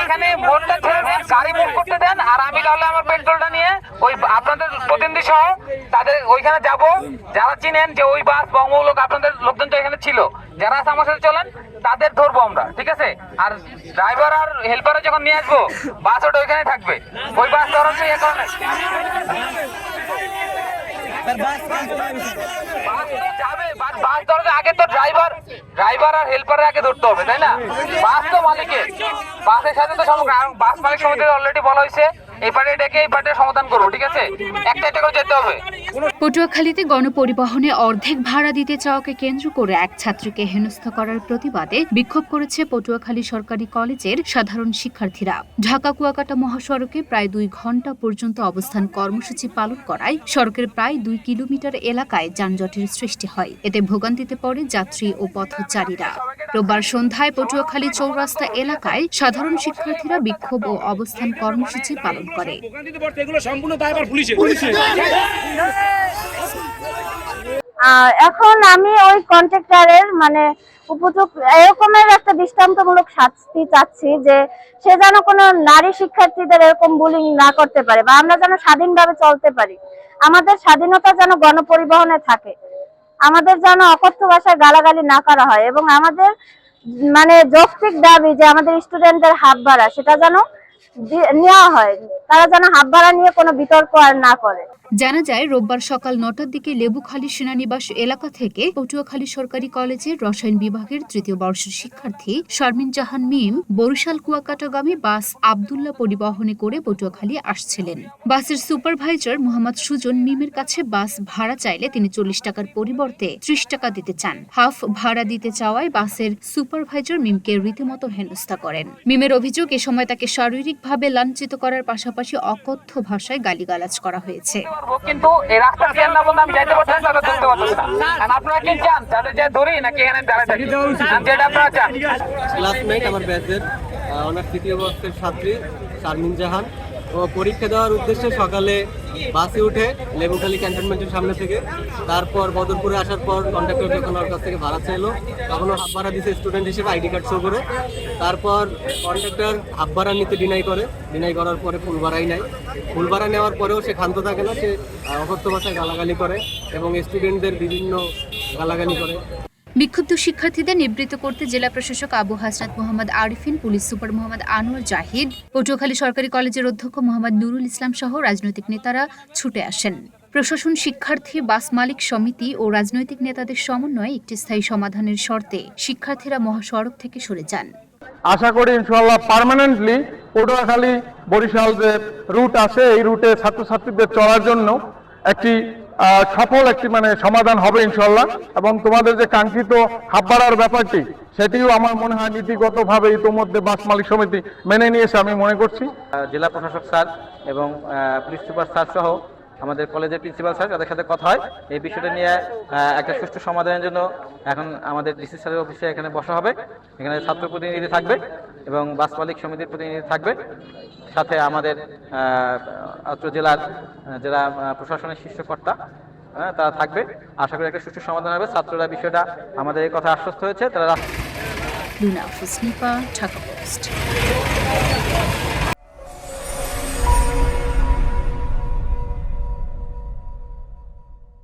এইখানে মোড়টা ছেড়ে দেন গাড়ি মুভ করতে দেন আর আমি তাহলে আমার পেট্রোলটা নিয়ে ওই আপনাদের প্রতিনিধি সহ তাদের ওইখানে যাব। যারা চিনেন যে ওই বাস বঙ্গলোক আপনাদের লোকজন তো এখানে ছিল, যারা আছে আমার সাথে চলেন, তাদের ধরবো আমরা, ঠিক আছে? আর ড্রাইভার আর হেল্পারে যখন নিয়ে আসব, বাস ওটা ওইখানে থাকবে। ওই বাস ধরার এ কারণে বাস ধরতে আগে তো ড্রাইভার ড্রাইভার আর হেল্পারের আগে ধরতে হবে, তাই না? বাস তো মালিকের। বাসের সাথে তো বাস মালিক সমিতির অলরেডি বলা হয়েছে এই পার্টে ডেকে এই পার্টে সমাধান করব, ঠিক আছে? একটা একটা করে যেতে হবে। পটুয়াখালীতে গণপরিবহনে অর্ধেক ভাড়া দিতে চাওয়াকে কেন্দ্র করে এক ছাত্রীকে হেনস্থা করার প্রতিবাদে বিক্ষোভ করেছে পটুয়াখালী সরকারি কলেজের সাধারণ শিক্ষার্থীরা। ঢাকা কুয়াকাটা মহাসড়কে প্রায় দুই ঘণ্টা পর্যন্ত অবস্থান কর্মসূচি পালন করায় সড়কের প্রায় দুই কিলোমিটার এলাকায় যানজটের সৃষ্টি হয়। এতে ভোগান্তিতে পড়ে যাত্রী ও পথচারীরা। রোববার সন্ধ্যায় পটুয়াখালী চৌরাস্তা এলাকায় সাধারণ শিক্ষার্থীরা বিক্ষোভ ও অবস্থান কর্মসূচি পালন করে। এখন আমি ওই কন্ট্রাক্টরের মানে উপযুক্ত, এরকমের একটা দৃষ্টান্তমূলক শাস্তি চাচ্ছি যে সে যেন কোনো নারী শিক্ষার্থীদের এরকম বুলিং না করতে পারে বা আমরা যেন স্বাধীনভাবে চলতে পারি। আমাদের স্বাধীনতা যেন গণপরিবহনে থাকে। আমাদের যেন অকথ্য ভাষায় গালাগালি না করা হয় এবং আমাদের মানে যৌক্তিক দাবি যে আমাদের স্টুডেন্টদের হাফ বাড়া, সেটা যেন নেওয়া হয়। তারা যেন হাফ ভাড়া নিয়ে কোনো বিতর্ক আর না করে। জানা যায়, রোববার সকাল নটার দিকে লেবুখালী সেনানিবাস এলাকা থেকে পটুয়াখালী সরকারি কলেজের রসায়ন বিভাগের তৃতীয় বর্ষের শিক্ষার্থী শারমিন জাহান মিম বরিশাল কুয়াকাটাগামী বাস আবদুল্লাহ পরিবহনে করে পটুয়াখালী আসছিলেন। বাসের সুপারভাইজার মোহাম্মদ সুজন মিমের কাছে বাস ভাড়া চাইলে তিনি চল্লিশ টাকার পরিবর্তে ত্রিশ টাকা দিতে চান। হাফ ভাড়া দিতে চাওয়ায় বাসের সুপারভাইজার মিমকে রীতিমতো হেনস্থা করেন। মিমের অভিযোগ, এ সময় তাকে শারীরিকভাবে লাঞ্ছিত করার পাশাপাশি অকথ্য ভাষায় গালিগালাজ করা হয়েছে। কিন্তু আপনারা কি চান? ধরি নাকি এখানে যেটা আপনারা চান? আমার ব্যাচের তৃতীয় বর্ষের ছাত্রী শারমিন জাহান। পরীক্ষা দেওয়ার উদ্দেশ্যে সকালে বাসে উঠে লেবুখালী ক্যান্টনমেন্টের সামনে থেকে তারপর বদরপুরে আসার পর কন্ট্রাক্টর যখন ওর কাছ থেকে ভাড়া চাইলো, তখন হাফ ভাড়া দিছে স্টুডেন্ট হিসেবে আইডি কার্ড শো করে। তারপর কন্ট্রাক্টর হাফ ভাড়া নিতে ডিনাই করে। ডিনাই করার পরে ফুল ভাড়াই নেয়। ফুল ভাড়া নেওয়ার পরেও সে ক্ষান্ত থাকে না, সে অকথ্য ভাষায় গালাগালি করে এবং স্টুডেন্টদের বিভিন্ন গালাগালি করে। বিক্ষুব্ধ শিক্ষার্থীদের নিবৃত্ত করতে জেলা প্রশাসক আবু হাসনাত মোহাম্মদ আরিফিন, পুলিশ সুপার মোহাম্মদ আনোয়ার জাহিদ, পটুয়াখালী সরকারি কলেজের অধ্যক্ষ মোহাম্মদ নুরুল ইসলাম সহ রাজনৈতিক নেতারা ছুটে আসেন। প্রশাসন শিক্ষার্থী, বাস মালিক সমিতি ও রাজনৈতিক নেতাদের সমন্বয়ে একটি স্থায়ী সমাধানের শর্তে শিক্ষার্থীরা মহাসড়ক থেকে সরে যান। আশা করি ইনশাল্লাহ পার্মানেন্টলি পটুয়াখালী বরিশাল যে রুট আছে, এই রুটে ছাত্রছাত্রীদের চলার জন্য একটি সফল একটি মানে সমাধান হবে ইনশাল্লাহ এবং তোমাদের যে কাঙ্ক্ষিত হাব্বাড়ার ব্যাপারটি, সেটিও আমার মনে হয় নীতিগতভাবে ইতোমধ্যে বাস মালিক সমিতি মেনে নিয়েছে, আমি মনে করছি। জেলা প্রশাসক স্যার এবং পুলিশ সুপার স্যার সহ আমাদের কলেজের প্রিন্সিপাল স্যার তাদের সাথে কথা হয় এই বিষয়টা নিয়ে একটা সুষ্ঠু সমাধানের জন্য এখন আমাদের ডিসি স্যারের অফিসে এখানে বসা হবে। এখানে ছাত্র প্রতিনিধি থাকবে এবং বাস মালিক সমিতির প্রতিনিধি থাকবে। সাথে আমাদের জেলার যারা প্রশাসনের শীর্ষকর্তা হ্যাঁ, তারা থাকবে। আশা করি একটা সুষ্ঠু সমাধান হবে। ছাত্ররা বিষয়টা আমাদের এই কথা আশ্বস্ত হয়েছে। তারা